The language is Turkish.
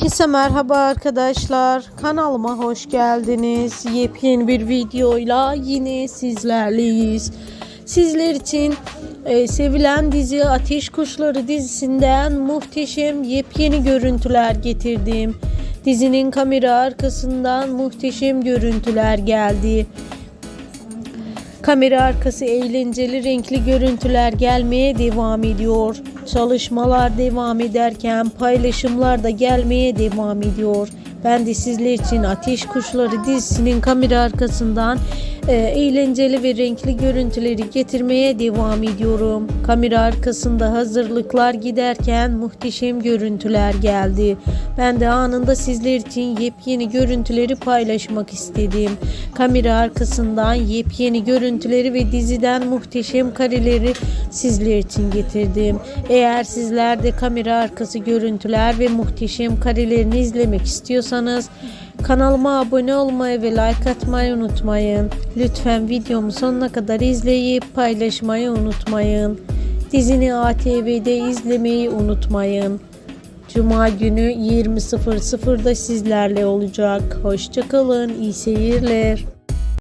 Herkese merhaba arkadaşlar. Kanalıma hoş geldiniz. Yepyeni bir videoyla yine sizlerleyiz. Sizler için e, sevilen dizi Ateş Kuşları dizisinden muhteşem yepyeni görüntüler getirdim. Dizinin kamera arkasından muhteşem görüntüler geldi. Kamera arkası eğlenceli renkli görüntüler gelmeye devam ediyor. Çalışmalar devam ederken paylaşımlar da gelmeye devam ediyor. Ben de sizler için Ateş Kuşları dizisinin kamera arkasından e, eğlenceli ve renkli görüntüleri getirmeye devam ediyorum. Kamera arkasında hazırlıklar giderken muhteşem görüntüler geldi. Ben de anında sizler için yepyeni görüntüleri paylaşmak istedim. Kamera arkasından yepyeni görüntüleri ve diziden muhteşem kareleri sizler için getirdim. Eğer sizler de kamera arkası görüntüler ve muhteşem karelerini izlemek istiyorsanız kanalıma abone olmayı ve like atmayı unutmayın. Lütfen videomu sonuna kadar izleyip paylaşmayı unutmayın. Dizini ATV'de izlemeyi unutmayın. Cuma günü 20.00'da sizlerle olacak. Hoşçakalın, iyi seyirler.